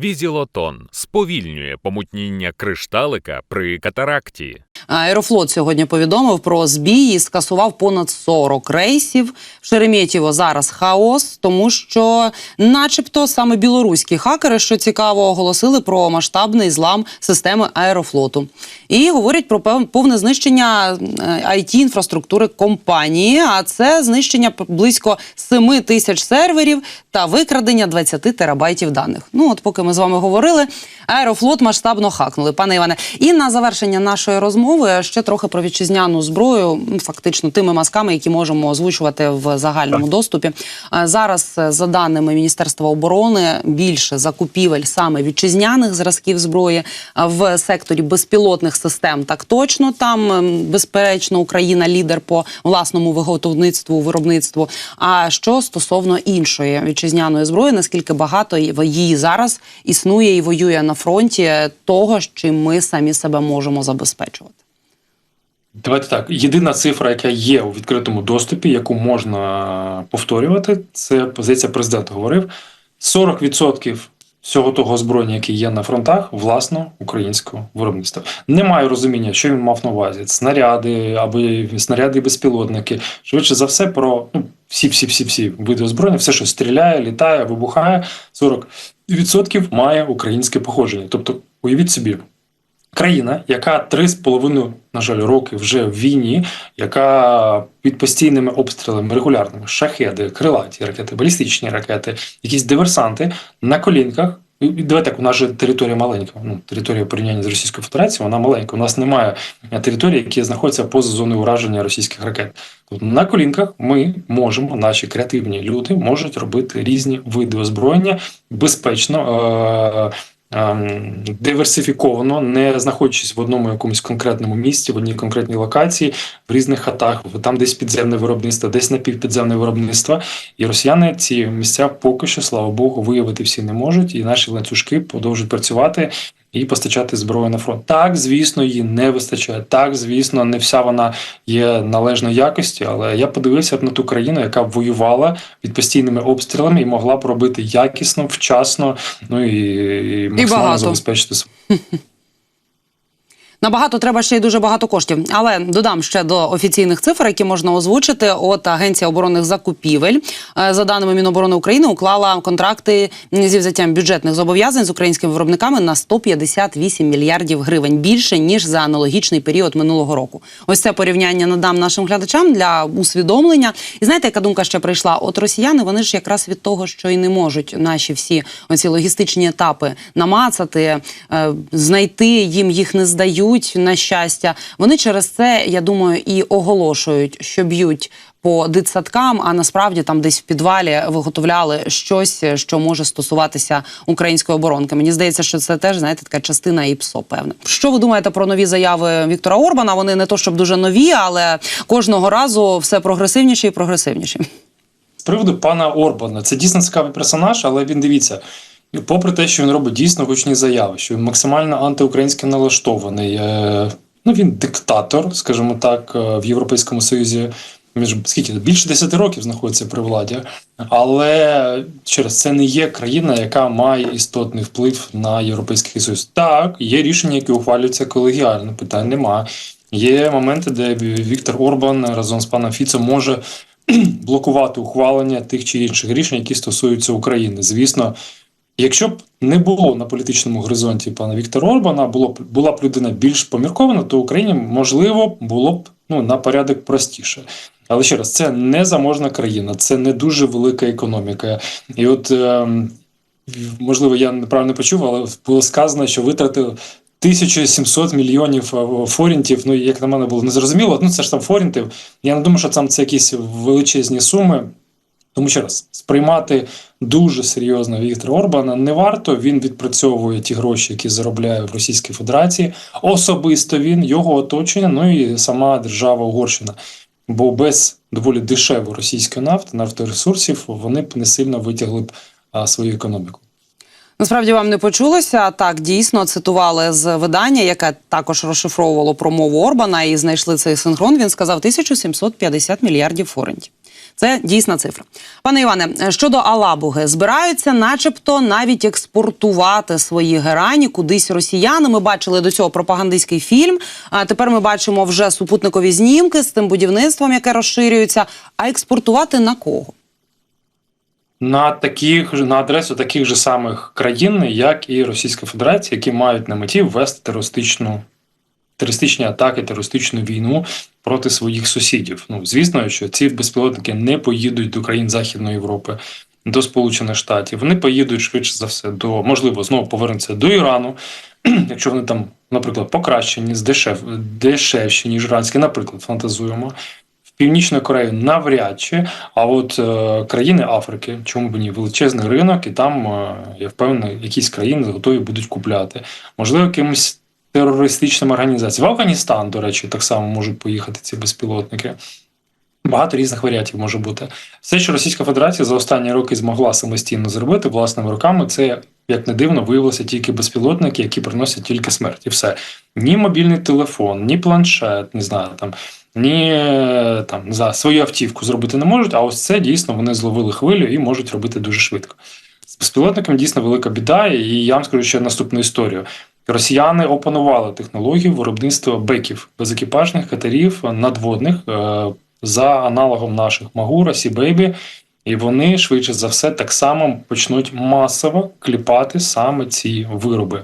Візілотон сповільнює помутніння кришталика при катаракті. Аерофлот сьогодні повідомив про збій і скасував понад 40 рейсів. В Шереметьєво зараз хаос, тому що, начебто, саме білоруські хакери, що цікаво, оголосили про масштабний злам системи аерофлоту і говорять про повне знищення it інфраструктури компанії. А це знищення близько 7 тисяч серверів та викрадення 20 терабайтів даних. Ну от поки ми з вами говорили, аерофлот масштабно хакнули. Пане Іване, і на завершення нашої розмови ще трохи про вітчизняну зброю, фактично тими мазками, які можемо озвучувати в загальному доступі. Зараз, е, за даними Міністерства оборони, більше закупівель саме вітчизняних зразків зброї в секторі безпілотних систем. Так точно там ем, безперечно Україна лідер по власному виготовництву, виробництву. А що стосовно іншої вітчизняної зброї, наскільки багато її зараз існує і воює на фронті того, чим ми самі себе можемо забезпечувати? Давайте так. Єдина цифра, яка є у відкритому доступі, яку можна повторювати, це позиція президента говорив: 40% всього того озброєння, яке є на фронтах, власно українського виробництва. Немає розуміння, що він мав на увазі: снаряди або снаряди і безпілотники. Швидше за все, про ну, всі, всі, всі, всі види озброєння, все, що стріляє, літає, вибухає, 40% має українське походження. Тобто, уявіть собі, країна, яка три з половиною, на жаль, роки вже в війні, яка під постійними обстрілами регулярними шахеди, крилаті ракети, балістичні ракети, якісь диверсанти на колінках. І Давайте так, у нас же територія маленька. Ну, територія порівняння з Російською Федерацією, вона маленька. У нас немає території, які знаходяться поза зоною ураження російських ракет. Тобто на колінках ми можемо, наші креативні люди можуть робити різні види озброєння безпечно. Е- диверсифіковано, не знаходячись в одному якомусь конкретному місці, в одній конкретній локації, в різних хатах, там десь підземне виробництво, десь напівпідземне виробництво. І росіяни ці місця поки що, слава Богу, виявити всі не можуть, і наші ланцюжки продовжують працювати. І постачати зброю на фронт. Так, звісно, її не вистачає. Так, звісно, не вся вона є належної якості. Але я подивився б на ту країну, яка воювала під постійними обстрілами і могла б робити якісно, вчасно, ну і, і максимально і забезпечити Набагато треба ще й дуже багато коштів. Але додам ще до офіційних цифр, які можна озвучити. От Агенція оборонних закупівель, е, за даними Міноборони України, уклала контракти зі взяттям бюджетних зобов'язань з українськими виробниками на 158 мільярдів гривень більше ніж за аналогічний період минулого року. Ось це порівняння надам нашим глядачам для усвідомлення. І знаєте, яка думка ще прийшла? От росіяни вони ж якраз від того, що і не можуть наші всі оці логістичні етапи намацати, е, знайти їм їх не здають на щастя. Вони через це, я думаю, і оголошують, що б'ють. По дитсадкам, а насправді там десь в підвалі виготовляли щось, що може стосуватися української оборонки. Мені здається, що це теж знаєте така частина ІПСО, певне. Що ви думаєте про нові заяви Віктора Орбана? Вони не то щоб дуже нові, але кожного разу все прогресивніше і прогресивніше. З приводу пана Орбана, це дійсно цікавий персонаж, але він дивіться. Попри те, що він робить дійсно гучні заяви, що він максимально антиукраїнськи налаштований. е, Ну він диктатор, скажімо так, е, в Європейському Союзі. Він ж скільки більше 10 років знаходиться при владі, але через це не є країна, яка має істотний вплив на європейський союз. Так, є рішення, які ухвалюються колегіально. Питань нема. Є моменти, де Віктор Орбан разом з паном Фіцо може блокувати ухвалення тих чи інших рішень, які стосуються України. Звісно, якщо б не було на політичному горизонті пана Віктора Орбана, було б була б людина більш поміркована, то Україні можливо було б ну на порядок простіше. Але ще раз, це не заможна країна, це не дуже велика економіка. І от ем, можливо, я неправильно почув, але було сказано, що витратив 1700 мільйонів е, форінтів. Ну, як на мене було незрозуміло. Ну, це ж там форінтів. Я не думаю, що там це якісь величезні суми. Тому ще раз сприймати дуже серйозно Віктора Орбана не варто. Він відпрацьовує ті гроші, які заробляє в Російській Федерації. Особисто він, його оточення, ну і сама держава Угорщина. Бо без доволі дешевої російської нафти, нафторесурсів, вони б не сильно витягли б а, свою економіку. Насправді вам не почулося. Так дійсно цитували з видання, яке також розшифровувало промову Орбана, і знайшли цей синхрон. Він сказав 1750 мільярдів форентів. Це дійсна цифра. Пане Іване, щодо Алабуги, збираються, начебто, навіть експортувати свої герані кудись росіяни. Ми бачили до цього пропагандистський фільм. А тепер ми бачимо вже супутникові знімки з тим будівництвом, яке розширюється. А експортувати на кого? на таких на адресу таких же самих країн, як і Російська Федерація, які мають на меті ввести терористичну терористичні атаки, терористичну війну проти своїх сусідів. Ну звісно, що ці безпілотники не поїдуть до країн Західної Європи. До Сполучених Штатів вони поїдуть швидше за все до можливо знову повернуться до Ірану, якщо вони там, наприклад, покращені, здешев, дешевші, ніж іранські, наприклад, фантазуємо. В Північну Корею навряд чи, а от е, країни Африки, чому б ні, величезний ринок, і там е, я впевнений, якісь країни готові будуть купляти. Можливо, якимось терористичним організаціям. В Афганістан, до речі, так само можуть поїхати ці безпілотники. Багато різних варіантів може бути. Все, що Російська Федерація за останні роки змогла самостійно зробити власними руками, це як не дивно виявилося тільки безпілотники, які приносять тільки смерть. І все. Ні мобільний телефон, ні планшет, не знаю там. Ні, там знаю, свою автівку зробити не можуть, а ось це дійсно вони зловили хвилю і можуть робити дуже швидко. З безпілотником дійсно велика біда, і я вам скажу ще наступну історію. Росіяни опанували технологію виробництва беків безекіпажних катерів надводних е, за аналогом наших Магура, Сібейбі, і вони швидше за все так само почнуть масово кліпати саме ці вироби.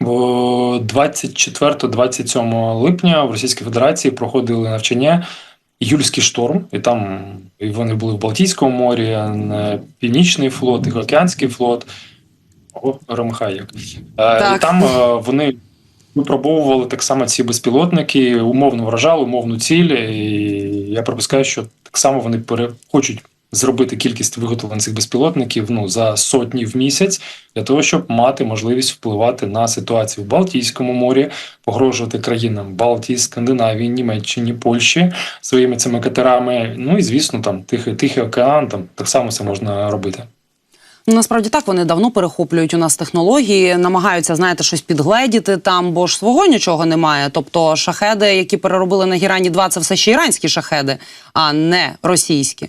Бо 24-27 липня в Російській Федерації проходили навчання Юльський шторм, і там вони були в Балтійському морі, е, Північний флот, Тихоокеанський флот. О, Ромхай. Е, там е, вони випробовували так само ці безпілотники, умовно вражали, умовну ціль. І я припускаю, що так само вони пере... хочуть зробити кількість виготовлених цих безпілотників ну, за сотні в місяць для того, щоб мати можливість впливати на ситуацію в Балтійському морі, погрожувати країнам Балтії, Скандинавії, Німеччині, Польщі своїми цими катерами. Ну і звісно, там Тихий, Тихий океан, там так само це можна робити. Насправді так вони давно перехоплюють у нас технології, намагаються, знаєте, щось підгледіти там, бо ж свого нічого немає. Тобто шахеди, які переробили на Гірані 2 це все ще іранські шахеди, а не російські.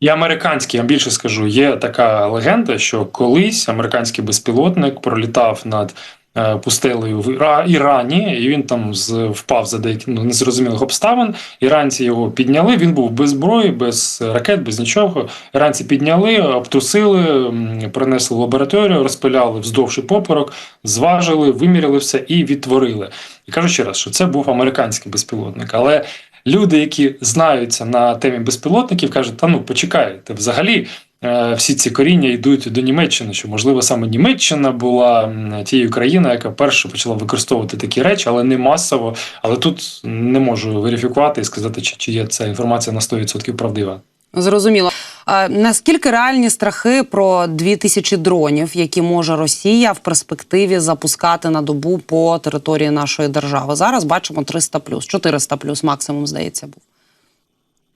І американські, я більше скажу, є така легенда, що колись американський безпілотник пролітав над е, пустелею в Ірані, і він там впав за деякі ну, незрозумілих обставин. Іранці його підняли. Він був без зброї, без ракет, без нічого. Іранці підняли, обтрусили, принесли в лабораторію, розпиляли вздовж і поперек, зважили, виміряли все і відтворили. І кажу ще раз, що це був американський безпілотник, але. Люди, які знаються на темі безпілотників, кажуть, та ну почекайте, взагалі всі ці коріння йдуть до Німеччини, що можливо саме Німеччина була тією країною, яка перша почала використовувати такі речі, але не масово. Але тут не можу верифікувати і сказати, чи, чи є ця інформація на 100% правдива. Зрозуміло. А, наскільки реальні страхи про 2000 дронів, які може Росія в перспективі запускати на добу по території нашої держави? Зараз бачимо 300 плюс, 400 плюс максимум, здається, був.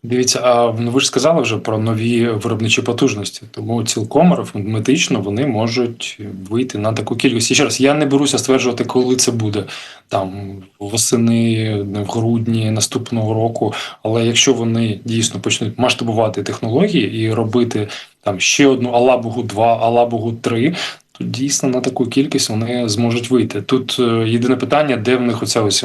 Дивіться, а ну, ви ж сказали вже про нові виробничі потужності, тому цілком арифметично вони можуть вийти на таку кількість. І ще раз, я не беруся стверджувати, коли це буде там восени, в грудні наступного року. Але якщо вони дійсно почнуть масштабувати технології і робити там ще одну Алабугу 2, Алабугу 3, то дійсно на таку кількість вони зможуть вийти. Тут е, єдине питання, де в них оця ось.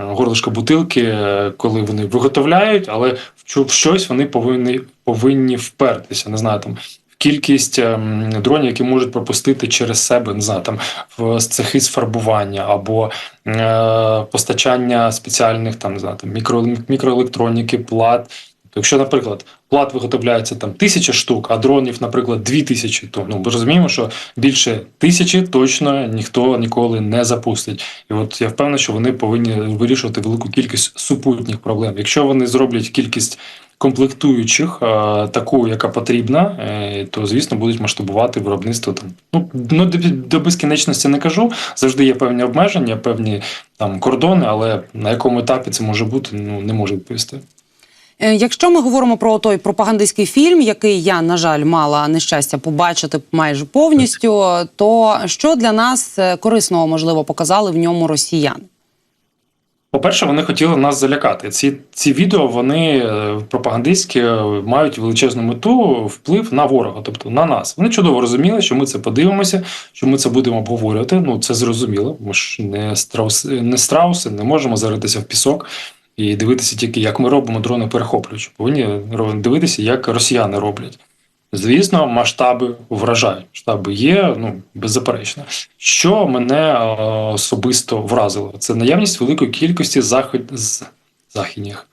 Е, горлишко бутилки, е, коли вони виготовляють, але в щось вони повинні, повинні впертися. Не знаю, там кількість ем, дронів, які можуть пропустити через себе, не знаю, там в цехи з фарбування або е, постачання спеціальних там, не знаю, там мікро, мікроелектроніки, плат. Якщо, наприклад, плат виготовляється там тисяча штук, а дронів, наприклад, дві тисячі, то ну ми розуміємо, що більше тисячі точно ніхто ніколи не запустить. І от я впевнений, що вони повинні вирішувати велику кількість супутніх проблем. Якщо вони зроблять кількість комплектуючих, таку, яка потрібна, е, то звісно будуть масштабувати виробництво там. Ну ну до безкінечності не кажу. Завжди є певні обмеження, певні там кордони, але на якому етапі це може бути, ну не можу відповісти. Е, Якщо ми говоримо про той пропагандистський фільм, який я, на жаль, мала нещастя побачити майже повністю, то що для нас е, корисного можливо показали в ньому росіян? По-перше, вони хотіли нас залякати. Ці, ці відео вони е, пропагандистські мають величезну мету вплив на ворога, тобто на нас. Вони чудово розуміли, що ми це подивимося, що ми це будемо обговорювати. Ну це зрозуміло. Ми ж не страуси, не страуси, не можемо заритися в пісок і дивитися тільки, як ми робимо дрони перехоплюючи. Повинні дивитися, як росіяни роблять. Звісно, масштаби вражають. Масштаби є, ну беззаперечно. Що мене особисто вразило, це наявність великої кількості захід... західних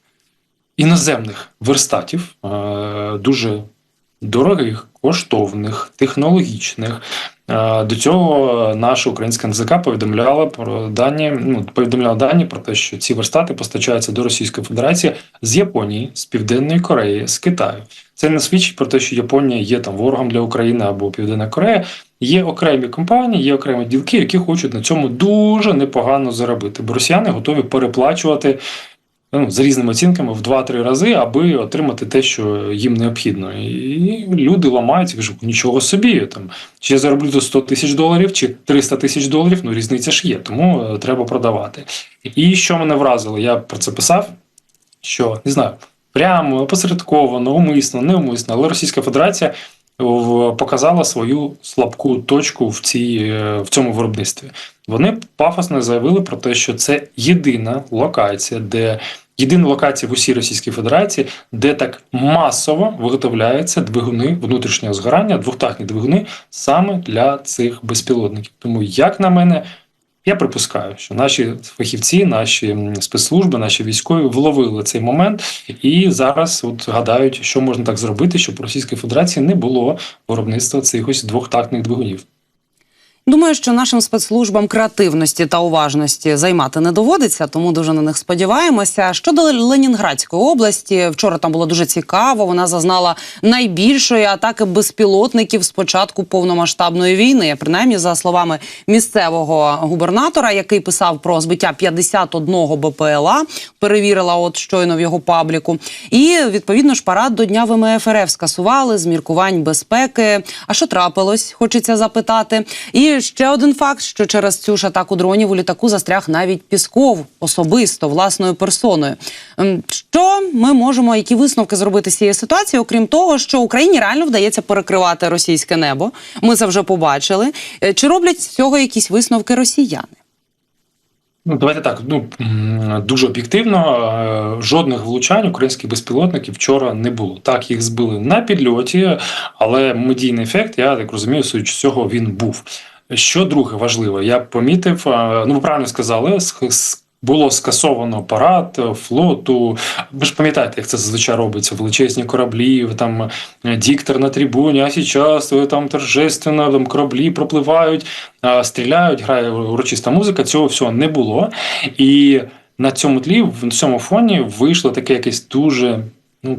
іноземних верстатів, е, дуже дорогих, коштовних, технологічних. Е, До цього наша українська НЗК повідомляла про дані, ну повідомляла дані про те, що ці верстати постачаються до Російської Федерації з Японії, з Південної Кореї, з Китаю. Це не свідчить про те, що Японія є там ворогом для України або Південна Корея. Є окремі компанії, є окремі ділки, які хочуть на цьому дуже непогано заробити. Бо росіяни готові переплачувати ну, за різними оцінками в 2-3 рази, аби отримати те, що їм необхідно. І люди ламаються, кажуть, нічого собі. Там чи я зароблю до 100 тисяч доларів, чи 300 тисяч доларів. Ну різниця ж є, тому е, треба продавати. І що мене вразило, я про це писав, що не знаю, прямо опосередковано, умисно, неумисно, але Російська Федерація показала свою слабку точку в, цій, е, в цьому виробництві. Вони пафосно заявили про те, що це єдина локація, де єдина локація в усій Російській Федерації, де так масово виготовляються двигуни внутрішнього згорання, двохтахні двигуни саме для цих безпілотників. Тому, як на мене, я припускаю, що наші фахівці, наші спецслужби, наші військові вловили цей момент і зараз от гадають, що можна так зробити, щоб у Російської Федерації не було виробництва цих ось двохтактних двигунів. Думаю, що нашим спецслужбам креативності та уважності займати не доводиться, тому дуже на них сподіваємося. Щодо Ленінградської області, вчора там було дуже цікаво. Вона зазнала найбільшої атаки безпілотників з початку повномасштабної війни. Принаймні, за словами місцевого губернатора, який писав про збиття 51 БПЛА, перевірила от щойно в його пабліку. І відповідно ж парад до дня ВМФ РФ скасували з міркувань безпеки. А що трапилось? Хочеться запитати. І ще один факт: що через цю ж атаку дронів у літаку застряг навіть Пісков особисто власною персоною. Ем, Що ми можемо, які висновки зробити з цієї ситуації, окрім того, що Україні реально вдається перекривати російське небо? Ми це вже побачили. Е, Чи роблять з цього якісь висновки росіяни? Ну, давайте так. Ну дуже об'єктивно, е, жодних влучань українських безпілотників вчора не було. Так, їх збили на підльоті, але медійний ефект, я так розумію, судячи з цього, він був. Що друге важливо, я помітив, ну ви правильно сказали, було скасовано парад е, флоту. Ви ж пам'ятаєте, як це зазвичай робиться? Величезні кораблі, там е, диктор на трибуні, а зараз там торжественно там кораблі пропливають, стріляють, грає урочиста музика. Цього всього не було. І на цьому тлі, в цьому фоні вийшло таке якесь дуже, ну,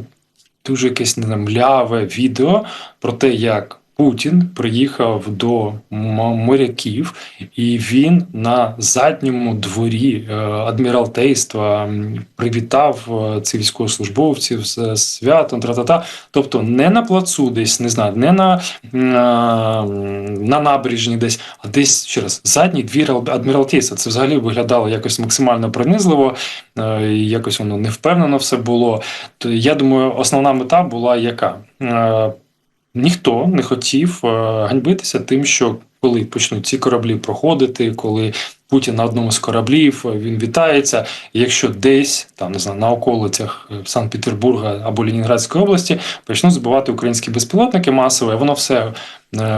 дуже якесь не мляве відео про те, як Путін приїхав до моряків, і він на задньому дворі е, адміралтейства привітав е, цих військовослужбовців з святом, тра-та-та. Тобто не на плацу, десь не знаю, не на, м, а, на набережні десь, а десь ще раз задній двір адміралтейства. Це взагалі виглядало якось максимально принизливо, е, якось воно невпевнено все було. То я думаю, основна мета була яка? Ніхто не хотів е, ганьбитися тим, що коли почнуть ці кораблі проходити, коли Путін на одному з кораблів е, він вітається. Якщо десь там не знаю на околицях е, Санкт-Петербурга або Ленінградської області почнуть збивати українські безпілотники масово, воно все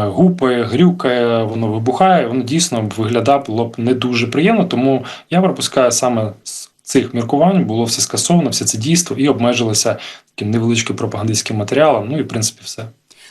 гупає, грюкає, воно вибухає. Воно дійсно виглядає було б не дуже приємно. Тому я припускаю саме з цих міркувань було все скасовано, все це дійство і обмежилося таким невеличким пропагандистським матеріалом. Ну і в принципі все.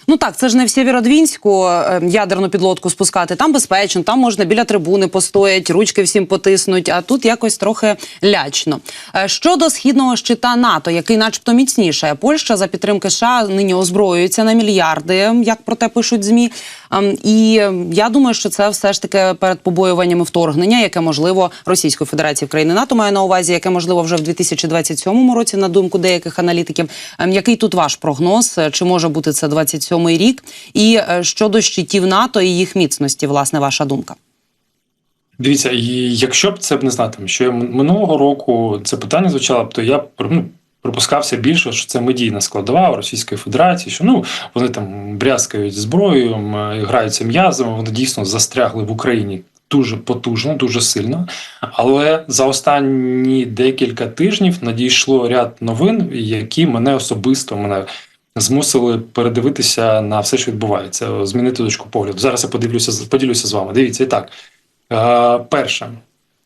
Ну так, це ж не в Сєвєродвінську е, ядерну підлодку спускати. Там безпечно, там можна біля трибуни постоять, ручки всім потиснуть. А тут якось трохи лячно. Е, Щодо східного щита НАТО, який, начебто, міцніше, Польща за підтримки США нині озброюється на мільярди, як про те пишуть змі. Ем, І я думаю, що це все ж таки перед побоюваннями вторгнення, яке можливо Російської Федерації в країни НАТО має на увазі, яке можливо вже в 2027 році, на думку деяких аналітиків. Ем, Який тут ваш прогноз? Чи може бути це 27-й рік? І е, щодо щитів НАТО і їх міцності, власне, ваша думка? Дивіться, якщо б це б не знати, що я минулого року це питання звучало б, то я ну, припускався більше, що це медійна складова Російської Федерації, що ну вони там брязкають зброєю, граються м'язами, вони дійсно застрягли в Україні дуже потужно, дуже сильно. Але за останні декілька тижнів надійшло ряд новин, які мене особисто мене змусили передивитися на все, що відбувається, змінити точку погляду. Зараз я подивлюся, поділюся з вами. Дивіться, і так. Е, перше,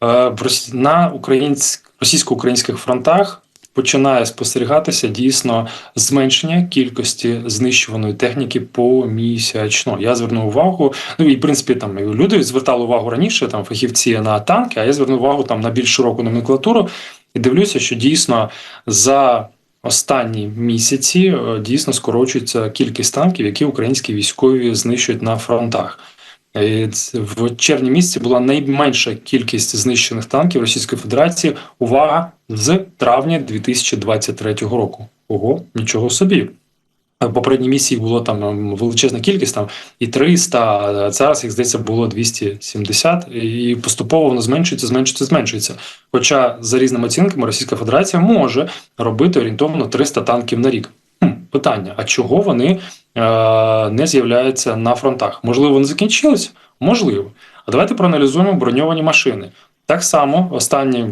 е, на українськ, російсько-українських фронтах починає спостерігатися дійсно зменшення кількості знищуваної техніки помісячно. Я звернув увагу. Ну і в принципі там люди звертали увагу раніше, там фахівці на танки, а я звернув увагу там на більш широку номенклатуру і дивлюся, що дійсно за останні місяці е, дійсно скорочується кількість танків, які українські військові знищують на фронтах. Е, В червні місяці була найменша кількість знищених танків Російської Федерації. Увага з травня 2023 року. Ого, нічого собі. В попередній місії було там ем, величезна кількість, там і 300, а зараз їх здається було 270, і поступово воно зменшується, зменшується, зменшується. Хоча за різними оцінками Російська Федерація може робити орієнтовно 300 танків на рік. Хм, питання: а чого вони е, не з'являються на фронтах? Можливо, вони закінчились? Можливо. А давайте проаналізуємо броньовані машини. Так само останні.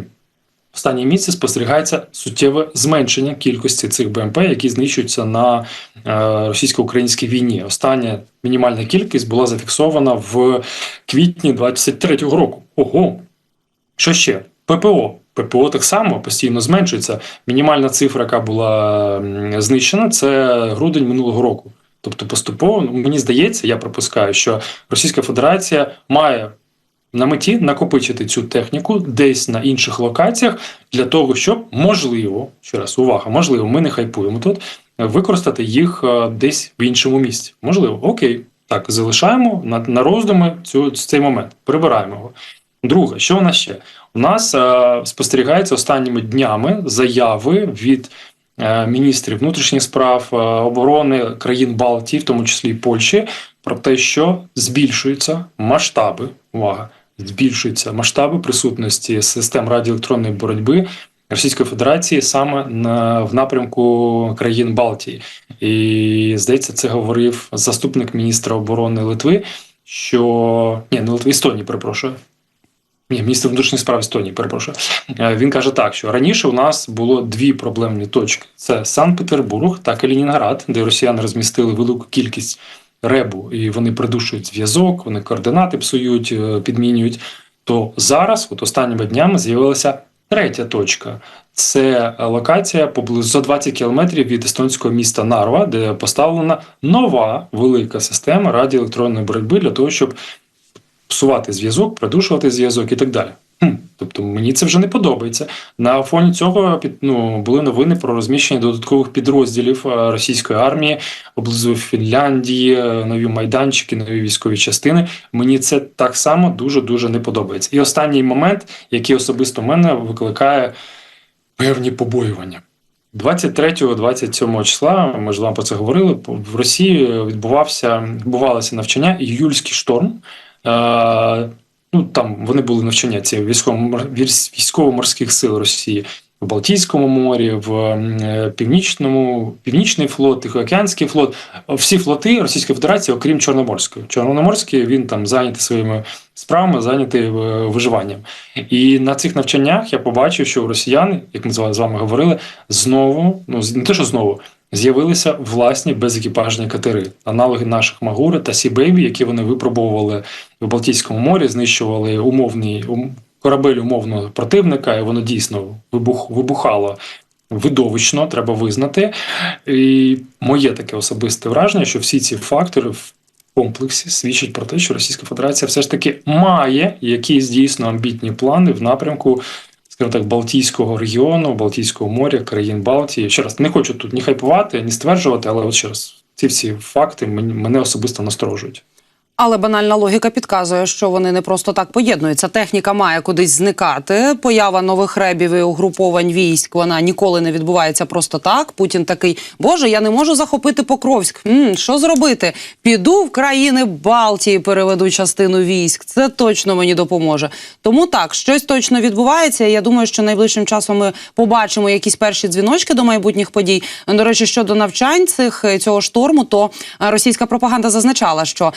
Останні місяці спостерігається суттєве зменшення кількості цих БМП, які знищуються на е, російсько-українській війні. Остання мінімальна кількість була зафіксована в квітні 23-го року. Ого, що ще? ППО. ППО так само постійно зменшується. Мінімальна цифра, яка була знищена, це грудень минулого року. Тобто, поступово, ну, мені здається, я припускаю, що Російська Федерація має на меті накопичити цю техніку десь на інших локаціях для того, щоб можливо, ще раз увага, можливо, ми не хайпуємо тут, використати їх е, десь в іншому місці. Можливо, окей, так залишаємо на, на роздуми цю цей момент, прибираємо його. Друге, що у нас ще? У нас е, спостерігається останніми днями заяви від е, міністрів внутрішніх справ, е, оборони країн Балтії, в тому числі і Польщі, про те, що збільшуються масштаби. Увага! Збільшуються масштаби присутності систем радіоелектронної боротьби Російської Федерації саме на в напрямку країн Балтії. І здається, це говорив заступник міністра оборони Литви. Що ні, не Литви, Естонії, перепрошую. Ні, міністр внутрішніх справ Естонії, перепрошую. Е, Він каже так, що раніше у нас було дві проблемні точки: це Санкт-Петербург та Калінінград, де росіяни розмістили велику кількість ребу, і вони придушують зв'язок, вони координати псують, е, підмінюють. То зараз, от останніми днями, з'явилася третя точка. Це локація поблизу за 20 кілометрів від естонського міста Нарва, де поставлена нова велика система радіоелектронної боротьби для того, щоб псувати зв'язок, придушувати зв'язок і так далі. Тобто мені це вже не подобається. На фоні цього ну були новини про розміщення додаткових підрозділів е, російської армії поблизу Фінляндії, е, нові майданчики, нові військові частини. Мені це так само дуже дуже не подобається. І останній момент, який особисто в мене викликає певні побоювання. 23-27 числа, ми ж вам про це говорили. В Росії відбувався відбувалося навчання Юльський шторм. Ну там вони були навчання ці військово військово-морських сил Росії в Балтійському морі, в е, північному, північний флот, Тихоокеанський флот. Всі флоти Російської Федерації, окрім Чорноморської. Чорноморський він там зайнятий своїми справами, зайнятий е, виживанням. І на цих навчаннях я побачив, що у росіян, як ми з вами говорили, знову ну не те, що знову. З'явилися власні безекіпажні катери, аналоги наших Магури та Сібейбі, які вони випробовували в Балтійському морі, знищували умовний корабель умовного противника, і воно дійсно вибух, вибухало видовищно, треба визнати. І моє таке особисте враження, що всі ці фактори в комплексі свідчать про те, що Російська Федерація все ж таки має якісь дійсно амбітні плани в напрямку скажімо так, Балтійського регіону, Балтійського моря, країн Балтії. Ще раз не хочу тут ні хайпувати, ні стверджувати, але от ще раз ці всі факти мене особисто насторожують. Але банальна логіка підказує, що вони не просто так поєднуються. Техніка має кудись зникати. Поява нових ребів і угруповань військ вона ніколи не відбувається просто так. Путін такий, боже, я не можу захопити Покровськ. м що зробити? Піду в країни Балтії, переведу частину військ. Це точно мені допоможе. Тому так, щось точно відбувається. Я думаю, що найближчим часом ми побачимо якісь перші дзвіночки до майбутніх подій. До речі, щодо навчань цих цього шторму, то е, російська пропаганда зазначала, що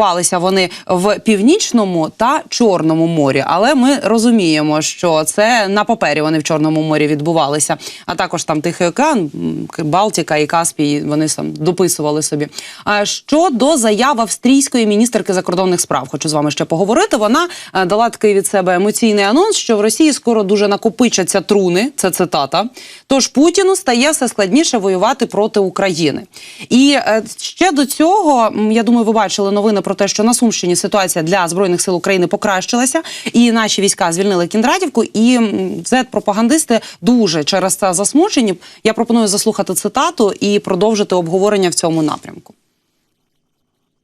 відбувалися вони в північному та чорному морі. Але ми розуміємо, що це на папері вони в чорному морі відбувалися. А також там Тихий океан, Балтіка і Каспій. Вони там дописували собі. А щодо заяв австрійської міністерки закордонних справ, хочу з вами ще поговорити. Вона е, дала такий від себе емоційний анонс, що в Росії скоро дуже накопичаться труни. Це цитата. Тож Путіну стає все складніше воювати проти України. І е, ще до цього, я думаю, ви бачили новини про те, що на Сумщині ситуація для збройних сил України покращилася, і наші війська звільнили Кіндратівку. І зет-пропагандисти дуже через це засмучені. Я пропоную заслухати цитату і продовжити обговорення в цьому напрямку.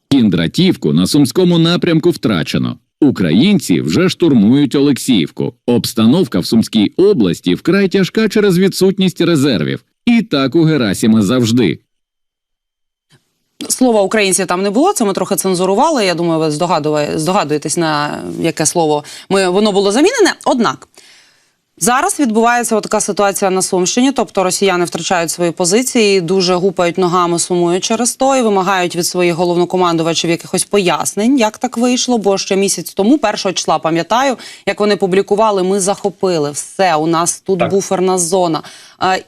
Кіндратівку на сумському напрямку втрачено. Українці вже штурмують Олексіївку. Обстановка в Сумській області вкрай тяжка через відсутність резервів. І так у Герасіма завжди. Слова українці там не було. Це ми трохи цензурували. Я думаю, ви здогадує- здогадуєтесь на яке слово ми воно було замінене. Однак зараз відбувається така ситуація на Сумщині. Тобто росіяни втрачають свої позиції, дуже гупають ногами, сумують через то і вимагають від своїх головнокомандувачів якихось пояснень, як так вийшло. Бо ще місяць тому, першого числа, пам'ятаю, як вони публікували, ми захопили все. У нас тут Так. буферна зона.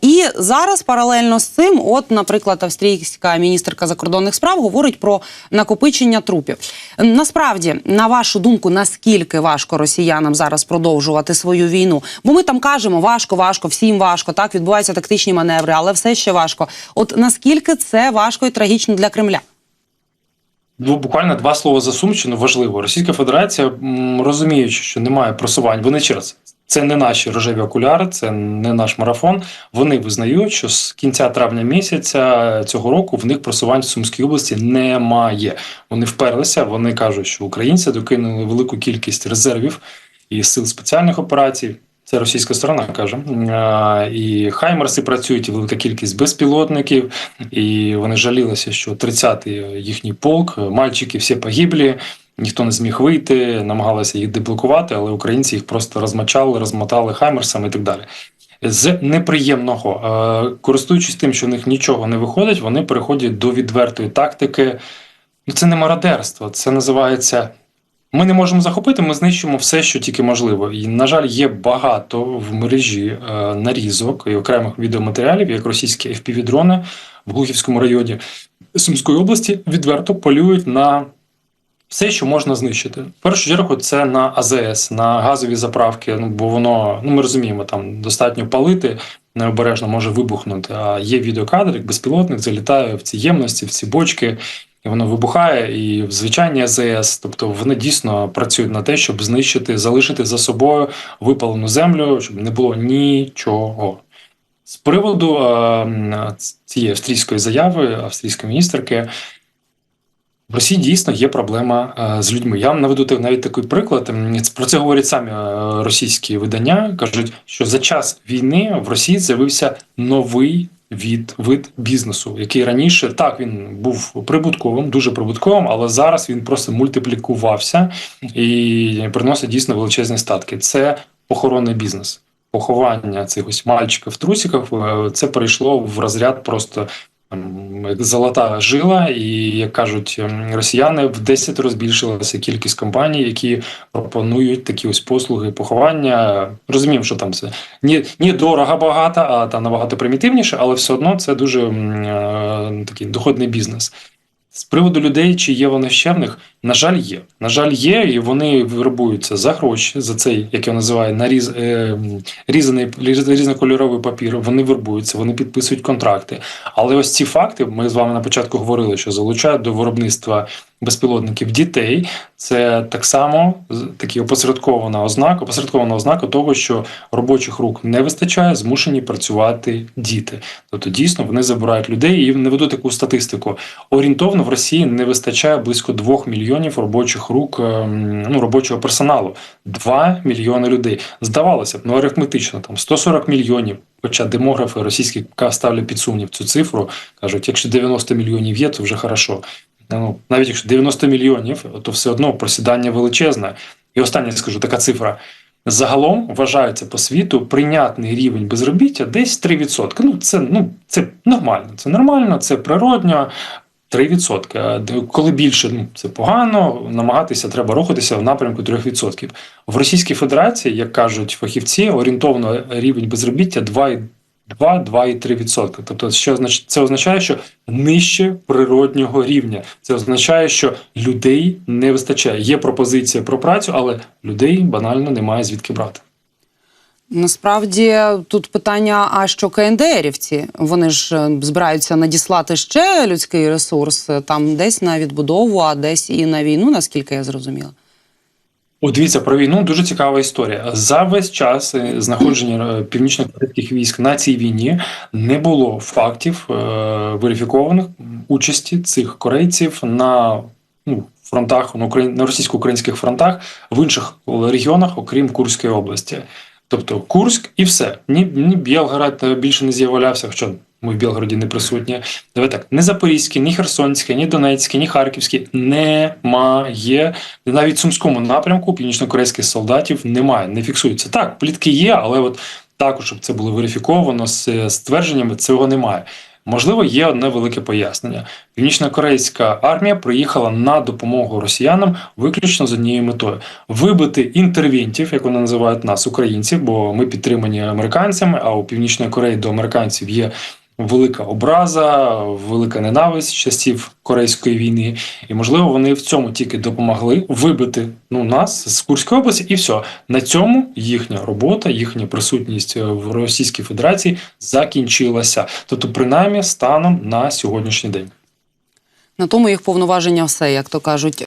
І зараз паралельно з цим, от, наприклад, австрійська міністерка закордонних справ говорить про накопичення трупів. Насправді, на вашу думку, наскільки важко росіянам зараз продовжувати свою війну? Бо ми там кажемо, важко, важко, всім важко. Так відбуваються тактичні маневри, але все ще важко. От наскільки це важко і трагічно для Кремля? Ну, буквально два слова за Сумщину важливо. Російська Федерація, розуміючи, що немає просувань, вони через це не наші рожеві окуляри, це не наш марафон. Вони визнають, що з кінця травня місяця цього року в них просувань в Сумській області немає. Вони вперлися. Вони кажуть, що українці докинули велику кількість резервів і сил спеціальних операцій. Це російська сторона каже. І хаймерси працюють, і велика кількість безпілотників. І вони жалілися, що 30-й їхній полк, мальчики всі погиблі, ніхто не зміг вийти, намагалися їх деблокувати, але українці їх просто розмочали, розмотали хаймерсами і так далі. З неприємного, користуючись тим, що в них нічого не виходить, вони переходять до відвертої тактики. Ну, це не мародерство, це називається ми не можемо захопити, ми знищимо все, що тільки можливо. І, на жаль, є багато в мережі е, нарізок і окремих відеоматеріалів, як російські FPV-дрони в Глухівському районі Сумської області відверто полюють на все, що можна знищити. В першу чергу, це на АЗС, на газові заправки. Ну бо воно, ну ми розуміємо, там достатньо палити. Необережно може вибухнути. А є відеокадр, як безпілотник залітає в ці ємності, в ці бочки, і воно вибухає, і в звичайній АЗС, тобто вони дійсно працюють на те, щоб знищити, залишити за собою випалену землю, щоб не було нічого. З приводу е, цієї австрійської заяви, австрійської міністерки, в Росії дійсно є проблема е, з людьми. Я вам наведу навіть такий приклад. Про це говорять самі російські видання. кажуть, що за час війни в Росії з'явився новий від вид бізнесу, який раніше так він був прибутковим, дуже прибутковим, але зараз він просто мультиплікувався і приносить дійсно величезні статки. Це охоронний бізнес. Поховання цих ось мальчиків в трусиках, це перейшло в розряд просто золота жила, і як кажуть росіяни, в 10 розбільшилася кількість компаній, які пропонують такі ось послуги поховання. Розуміємо, що там це ні, ні дорого багато, а там набагато примітивніше, але все одно це дуже е, такий доходний бізнес. З приводу людей, чи є вони в них, на жаль, є. На жаль, є, і вони виробуються за гроші, за цей, як я називаю, наріз, е, різаний, різнокольоровий папір. Вони вербуються, вони підписують контракти. Але ось ці факти, ми з вами на початку говорили, що залучають до виробництва безпілотників дітей. Це так само такі опосередкована ознака, опосередкована ознака того, що робочих рук не вистачає, змушені працювати діти. Тобто дійсно вони забирають людей і наведу таку статистику. Орієнтовно в Росії не вистачає близько 2 мільйонів робочих рук, ем, ну робочого персоналу. 2 мільйони людей. Здавалося б, ну арифметично, там 140 мільйонів. Хоча демографи російські ставлять під сумнів цю цифру, кажуть, якщо 90 мільйонів є, то вже хорошо. Ну, навіть якщо 90 мільйонів, то все одно просідання величезне. І останнє скажу, така цифра. Загалом вважається по світу прийнятний рівень безробіття десь 3%. Ну, це, ну, це нормально. Це нормально, це природньо. 3%. Коли більше, ну це погано. Намагатися треба рухатися в напрямку 3%. В Російській Федерації, як кажуть фахівці, орієнтовно рівень безробіття 2,2-2,3%. Тобто, що це означає, що нижче природнього рівня. Це означає, що людей не вистачає. Є пропозиція про працю, але людей банально немає звідки брати. Насправді тут питання: а що КНДРівці? Вони ж е, збираються надіслати ще людський ресурс е, там десь на відбудову, а десь і на війну, наскільки я зрозуміла. О, дивіться про війну дуже цікава історія. За весь час е, знаходження е, північно-корейських військ на цій війні не було фактів е, верифікованих участі цих корейців на ну, фронтах на, Україн... на російсько-українських фронтах в інших регіонах, окрім Курської області. Тобто Курськ і все. Ні, ні Білгород е, більше не з'являвся, хоча ми в Білгороді не присутні. Давай так, ні Запорізьке, ні Херсонське, ні Донецьке, ні Харківське немає. Навіть в Сумському напрямку північно-корейських солдатів немає, не фіксується. Так, плітки є, але от також, щоб це було верифіковано з ствердженнями, цього немає. Можливо, є одне велике пояснення. Північно-корейська армія приїхала на допомогу росіянам виключно з однією метою вибити інтервентів, як вони називають нас, українців, бо ми підтримані американцями. А у Північної Кореї до американців є велика образа, велика ненависть часів Корейської війни. І можливо, вони в цьому тільки допомогли вибити ну нас з Курської області, і все на цьому їхня робота, їхня присутність е, в Російській Федерації закінчилася. Тобто, принаймні, станом на сьогоднішній день. На тому їх повноваження все, як то кажуть.